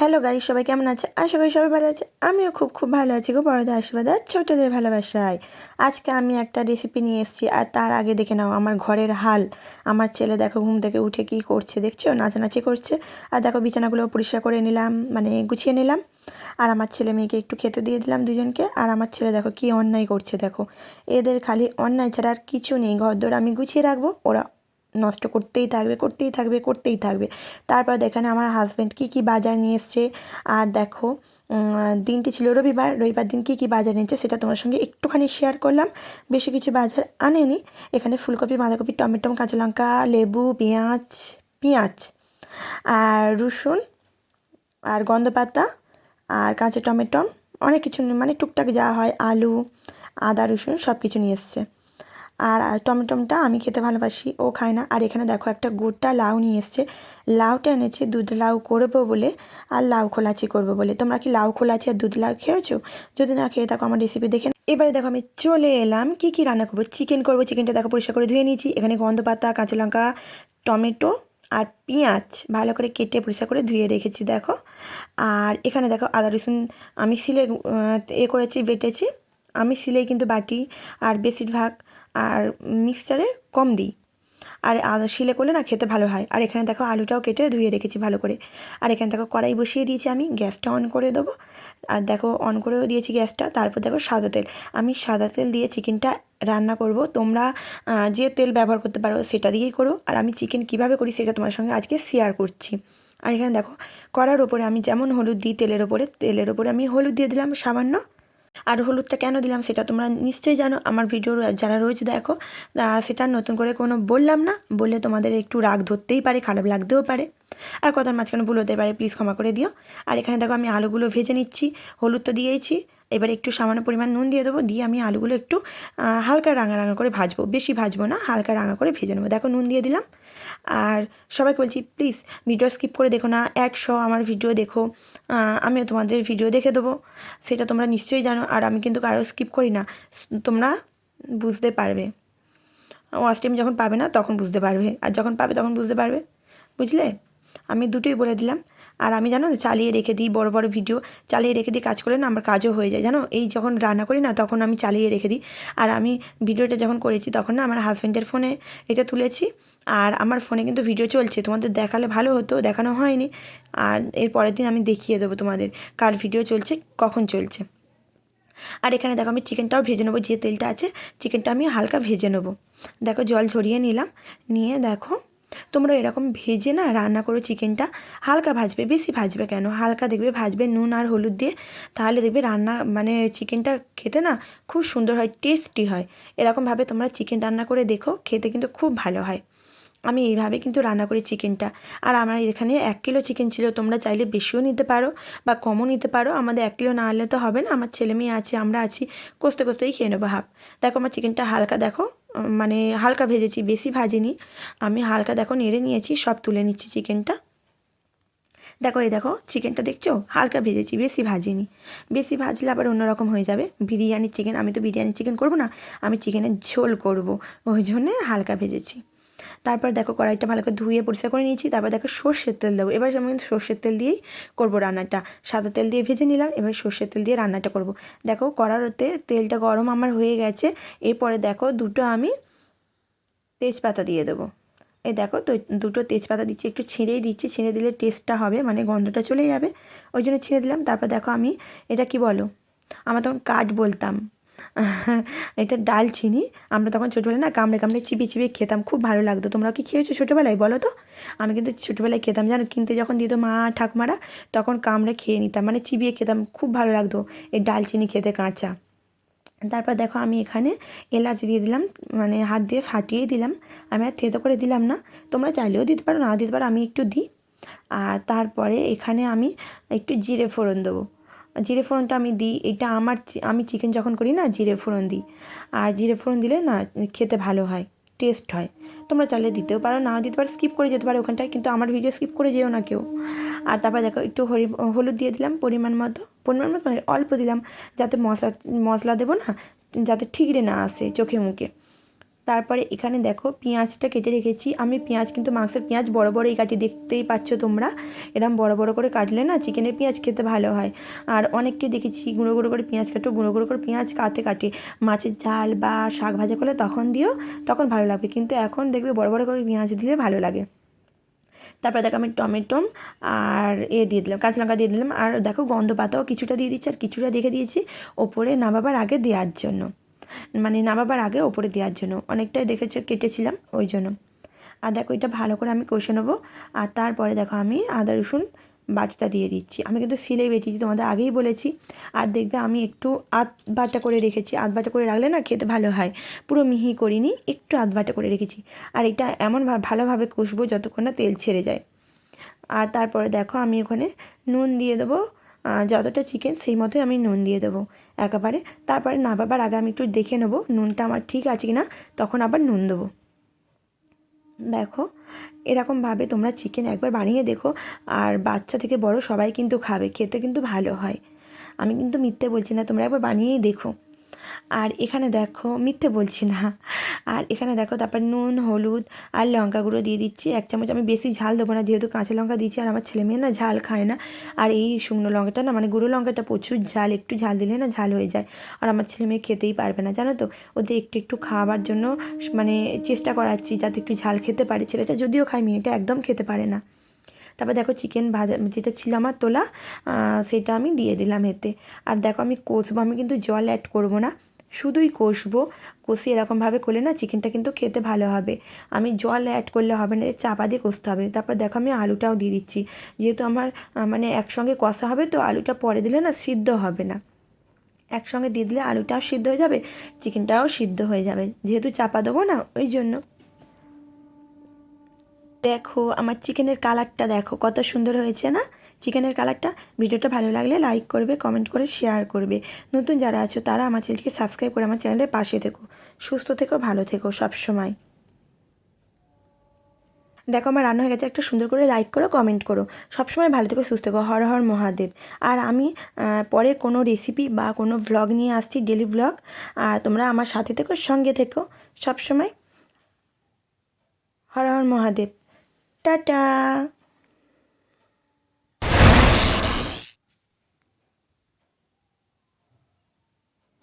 Hello guy সবাই কেমন আছে? আশা করি সবাই ভালো আছে। আমিও খুব খুব ভালো আছি গো বড়দের আশীর্বাদ, আর ছোটোদের ভালোবাসায়। আজকে আমি একটা রেসিপি নিয়ে এসেছি, আর তার আগে দেখে নাও আমার ঘরের হাল। আমার ছেলে দেখো ঘুম থেকে উঠে কী করছে, দেখছ? নাচানাচি করছে। আর দেখো বিছানাগুলো পরিষ্কার করে নিলাম মানে গুছিয়ে নিলাম। আর আমার ছেলে মেয়েকে একটু খেতে দিয়ে দিলাম দুজনকে। আর আমার ছেলে দেখো কী অন্যায় করছে, দেখো। এদের খালি অন্যায় ছাড়া আর কিছু নেই। ঘরদোর আমি গুছিয়ে রাখব, ওরা নষ্ট করতেই থাকবে করতেই থাকবে করতেই থাকবে। তারপর এখানে আমার হাজব্যান্ড কী কী বাজার নিয়ে এসছে। আর দেখো দিনটি ছিল রবিবার রবিবার দিন কী কী বাজার নিয়েছে সেটা তোমার সঙ্গে একটুখানি শেয়ার করলাম। বেশি কিছু বাজার আনেনি। এখানে ফুলকপি, বাঁধাকপি, টমেটো, কাঁচা লঙ্কা, লেবু, পেঁয়াজ পেঁয়াজ, আর রসুন, আর গন্ধপাতা, আর কাঁচা টমেটো, অনেক কিছু মানে টুকটাক যা হয়, আলু, আদা, রসুন সব কিছু নিয়ে এসছে। আর টমেটোমটা আমি খেতে ভালোবাসি, ও খায় না। আর এখানে দেখো একটা গোটা লাউ নিয়ে এসছে। লাউটা এনেছে, দুধ লাউ করব বলে, আর লাউ খোলাচি করব বলে। তোমরা কি লাউ খোলাচি আর দুধ লাউ খেয়েছো? যদি না খেয়ে থাকো, আমার রেসিপি দেখে এবারে দেখো আমি চলে এলাম, কী কী রান্না করব? চিকেন করব চিকেনটা দেখো পরিষ্কার করে ধুয়ে নিয়েছি। এখানে গন্ধ পাতা কাঁচা লঙ্কা, টমেটো আর পেঁয়াজ ভালো করে কেটে পরিষ্কার করে ধুয়ে রেখেছি, দেখো। আর এখানে দেখো আদা, রসুন আমি সিলে এ করেছি, বেটেছি। আমি সিলেই কিন্তু বাটি, আর বেশিরভাগ আর মিক্সচারে কম দিই। আর আদা শিলে করলে না খেতে ভালো হয়। আর এখানে দেখো আলুটাও কেটে ধুয়ে রেখেছি ভালো করে। আর এখানে দেখো কড়াই বসিয়ে দিয়েছি আমি, গ্যাসটা অন করে দেবো। আর দেখো অন করেও দিয়েছি গ্যাসটা, তারপর দেখো সাদা তেল। আমি সাদা তেল দিয়ে চিকেনটা রান্না করব। তোমরা যে তেল ব্যবহার করতে পারো সেটা দিয়েই করো। আর আমি চিকেন কীভাবে করি সেটা তোমার সঙ্গে আজকে শেয়ার করছি। আর এখানে দেখো কড়ার ওপরে আমি যেমন হলুদ দিই তেলের ওপরে তেলের ওপরে আমি হলুদ দিয়ে দিলাম সামান্য আর হলুদটা কেন দিলাম সেটা তোমরা নিশ্চয়ই জানো। আমার ভিডিও যারা রোজ দেখো সেটা নতুন করে কোনো বললাম না। বললে তোমাদের একটু রাগ ধরতেই পারে, খারাপ লাগতেও পারে। আর কথার মাঝখানে ভুল হতে পারে প্লিজ ক্ষমা করে দিও। আর এখানে দেখো আমি আলুগুলো ভেজে নিচ্ছি হলুদ তো দিয়েছি। এবার একটু সামান্য পরিমাণ নুন দিয়ে দেবো, দিয়ে আমি আলুগুলো একটু হালকা রাঙা রাঙা করে ভাজবো, বেশি ভাজবো না, হালকা রাঙা করে ভেজে নেব। দেখো নুন দিয়ে দিলাম। আর সবাইকে বলছি, প্লিজ ভিডিও স্কিপ করে দেখো না, একশো আমার ভিডিও দেখো আমিও তোমাদের ভিডিও দেখে দেবো। সেটা তোমরা নিশ্চয়ই জানো, আর আমি কিন্তু কারও স্কিপ করি না তোমরা বুঝতে পারবে। ওয়াচ টাইম যখন পাবে না, তখন বুঝতে পারবে, আর যখন পাবে তখন বুঝতে পারবে, বুঝলে? আমি দুটোই বলে দিলাম। আর আমি জানো চালিয়ে রেখে দিই, বড় বড় ভিডিও চালিয়ে রেখে দিই, কাজ করলে না আমার কাজও হয়ে যায়। জানো? এই যখন রান্না করি না, তখন আমি চালিয়ে রেখে দিই। আর আমি ভিডিওটা যখন করেছি, তখন না আমার হাজব্যান্ডের ফোনে এটা তুলেছি। আর আমার ফোনে কিন্তু ভিডিও চলছে। তোমাদের দেখালে ভালো হতো, দেখানো হয়নি। আর এর পরের দিন আমি দেখিয়ে দেবো তোমাদের কার ভিডিও চলছে, কখন চলছে। আর এখানে দেখো আমি চিকেনটাও ভেজে নেব, যে তেলটা আছে চিকেনটা আমি হালকা ভেজে নেব। দেখো জল ঝরিয়ে নিলাম। নিয়ে দেখো তোমরা এরকম ভেজে না রান্না করো চিকেনটা, হালকা ভাজবে, বেশি ভাজবে কেন? হালকা দেখবে ভাজবে নুন আর হলুদ দিয়ে, তাহলে দেখবে রান্না মানে চিকেনটা খেতে না খুব সুন্দর হয় টেস্টি হয়। এরকমভাবে তোমরা চিকেন রান্না করে দেখো, খেতে কিন্তু খুব ভালো হয়। আমি এইভাবে কিন্তু রান্না করি চিকেনটা। আর আমার এখানে এক কিলো চিকেন ছিল, তোমরা চাইলে বেশিও নিতে পারো বা কমও নিতে পারো। আমাদের এক কিলো না আনলে তো হবে না, আমার ছেলে মেয়ে আছে, আমরা আছি, কষতে কষতেই খেয়ে নেব হাফ। দেখো আমার চিকেনটা হালকা, দেখো মানে হালকা ভেজেছি, বেশি ভাজিনি। আমি হালকা, দেখো, নেড়ে নিয়েছি, সব তুলে নিচ্ছি চিকেনটা। দেখো, এই দেখো, চিকেনটা দেখছ? হালকা ভেজেছি, বেশি ভাজিনি। বেশি ভাজলে আবার অন্যরকম হয়ে যাবে। বিরিয়ানির চিকেন, আমি তো বিরিয়ানির চিকেন করব না, আমি চিকেনের ঝোল করব। ওই জন্যে হালকা ভেজেছি। তারপর দেখো কড়াইটা ভালো করে ধুয়ে পরিষ্কার করে নিয়েছি, তারপর দেখো সর্ষের তেল দেবো। এবার আমি কিন্তু সর্ষের তেল দিয়েই করব রান্নাটা। সাদা তেল দিয়ে ভেজে নিলাম, এবার সর্ষের তেল দিয়ে রান্নাটা করব। দেখো কড়ারতে তেলটা গরম আমার হয়ে গেছে, এরপরে দেখো দুটো আমি তেজপাতা দিয়ে দেবো। এই দেখো তো দুটো তেজপাতা দিচ্ছি, একটু ছিঁড়েই দিচ্ছি, ছিঁড়ে দিলে টেস্টটা হবে মানে গন্ধটা চলে যাবে। ওই জন্য ছিঁড়ে দিলাম, তারপর দেখো আমি, এটা কি বলো? আমার তখন কাঠ বলতাম। এটা ডাল চিনি আমরা তখন ছোটোবেলায় না কামড়ে কামড়ে চিবিয়ে চিবিয়ে খেতাম, খুব ভালো লাগতো। তোমরা কি খেয়েছো ছোটোবেলায় বলো তো? আমি কিন্তু ছোটোবেলায় খেতাম, জানো, কিনতে যখন দিত মা ঠাকুমারা, তখন কামড়ে খেয়ে নিতাম মানে চিবিয়ে খেতাম, খুব ভালো লাগতো এই ডাল চিনি খেতে কাঁচা। তারপর দেখো আমি এখানে এলাচ দিয়ে দিলাম মানে হাত দিয়ে ফাটিয়ে দিলাম, আমি আর থেতো করে দিলাম না, তোমরা চাইলেও দিতে পারো, না দিতে পারো, আমি একটু দিই। আর তারপরে এখানে আমি একটু জিরে ফোড়ন দেবো। জিরে ফোড়নটা আমি দিই, এটা আমার আমি চিকেন যখন করি না, জিরে ফোড়ন দিই। আর জিরে ফোড়ন দিলে না, খেতে ভালো হয় টেস্ট হয়। তোমরা চাইলে দিতেও পারো, নাও দিতে পারো স্কিপ করে যেতে পারো ওখানটায়, কিন্তু আমার ভিডিও স্কিপ করে যেও না কেউ। আর তারপর দেখো, একটু হরি, হলুদ দিয়ে দিলাম পরিমাণ মতো পরিমাণ মতো মানে অল্প দিলাম, যাতে মশলা মশলা দেবো না, যাতে ঠিকরে না আসে চোখে মুখে। তারপরে এখানে দেখো পেঁয়াজটা কেটে রেখেছি। আমি পেঁয়াজ কিন্তু মাংসের পেঁয়াজ বড় বড়ই কাটি, দেখতেই পাচ্ছ তোমরা। এরম বড় বড় করে কাটলে না চিকেনের পেঁয়াজ খেতে ভালো হয়। আর অনেককে দেখেছি গুঁড়ো গুঁড়ো করে পেঁয়াজ কাটো, গুঁড়ো গুঁড়ো করে পেঁয়াজ কাটে কাটে। মাছের ঝাল বা শাক ভাজা করলে তখন দিও, তখন ভালো লাগবে কিন্তু এখন দেখবে বড় বড় করে পেঁয়াজ দিলে ভালো লাগে। তারপরে দেখো আমি টমেটো আর এ দিয়ে দিলাম, কাঁচা লঙ্কা দিয়ে দিলাম। আর দেখো গন্ধ পাতাও কিছুটা দিয়ে দিচ্ছি আর কিছুটা রেখে দিয়েছি। ওপরে নামাবার আগে দেওয়ার জন্য। মানে নামাবার আগে ওপরে দেওয়ার জন্য। অনেকটাই দেখেছ, কেটেছিলাম ওই জন্য। আর দেখো, এটা ভালো করে আমি কষে নেব। আর তারপরে দেখো, আমি আদা, রসুন বাটাটা দিয়ে দিচ্ছি। আমি কিন্তু সিলেই বেটেছি, তোমাদের আগেই বলেছি। আর দেখবে, আমি একটু আধ বাটা করে রেখেছি। আধ বাটা করে রাখলে না খেতে ভালো হয়। পুরো মিহি করিনি, একটু আধ বাটা করে রেখেছি। আর এটা এমন ভালোভাবে কষবো যতক্ষণ না তেল ছেড়ে যায়। আর তারপরে দেখো, আমি ওখানে নুন দিয়ে দেবো। যতটা চিকেন সেই মতোই আমি নুন দিয়ে দেবো। একেবারে, তারপরে নামাবার আগে আমি একটু দেখে নেব নুনটা আমার ঠিক আছে কি না তখন আবার নুন দেবো। দেখো, এরকমভাবে তোমরা চিকেন একবার বানিয়ে দেখো, আর বাচ্চা থেকে বড় সবাই কিন্তু খাবে, খেতে কিন্তু ভালো হয়। আমি কিন্তু মিথ্যে বলছি না, তোমরা একবার বানিয়েই দেখো। আর এখানে দেখো, মিথ্যে বলছি না। আর এখানে দেখো, তারপর নুন, হলুদ আর লঙ্কা গুঁড়ো দিয়ে দিচ্ছি। এক চামচ আমি বেশি ঝাল দেবো না, যেহেতু কাঁচা লঙ্কা দিচ্ছি আর আমার ছেলে মেয়ে না ঝাল খায় না। আর এই শুকনো লঙ্কাটা না মানে গুঁড়ো লঙ্কাটা প্রচুর ঝাল, একটু ঝাল দিলে না ঝাল হয়ে যায়। আর আমার ছেলে মেয়ে খেতেই পারবে না, জানো তো? ওদের একটু একটু খাওয়াবার জন্য মানে চেষ্টা করাচ্ছি যাতে একটু ঝাল খেতে পারে। ছেলেটা যদিও খায়, মেয়েটা একদম খেতে পারে না। তারপর দেখো চিকেন ভাজা, যেটা ছিল আমার তোলা সেটা আমি দিয়ে দিলাম এতে। আর দেখো আমি কষবো, আমি কিন্তু জল অ্যাড করব না। শুধুই কষবো কষিয়ে এরকমভাবে করলে না চিকেনটা কিন্তু খেতে ভালো হবে। আমি জল অ্যাড করলে হবে না চাপা দিয়ে কষতে হবে। তারপর দেখো আমি আলুটাও দিয়ে দিচ্ছি। যেহেতু আমার মানে একসঙ্গে কষা হবে তো আলুটা পরে দিলে না সিদ্ধ হবে না। একসঙ্গে দিয়ে দিলে আলুটাও সিদ্ধ হয়ে যাবে চিকেনটাও সিদ্ধ হয়ে যাবে। যেহেতু চাপা দেবো না, ওই জন্য। দেখো, আমার চিকেনের কালারটা দেখো, কত সুন্দর হয়েছে না? চিকেনের কালারটা, ভিডিওটা ভালো লাগলে লাইক করবে কমেন্ট করে শেয়ার করবে। নতুন যারা আছো, তারা আমার চ্যানেলটিকে সাবস্ক্রাইব করে আমার চ্যানেলের পাশে থেকো। সুস্থ থেকো, ভালো থেকো সব সময় দেখো, আমার রান্না হয়ে গেছে, একটা সুন্দর করে লাইক করো কমেন্ট করো। সবসময় ভালো থেকো, সুস্থ থেকো, হর হর মহাদেব। আর আমি পরে কোনো রেসিপি বা কোনো ভ্লগ নিয়ে আসছি ডেলি ভ্লগ আর তোমরা আমার সাথে থেকো, সঙ্গে থেকো সবসময়। হর হর মহাদেব। টাটা।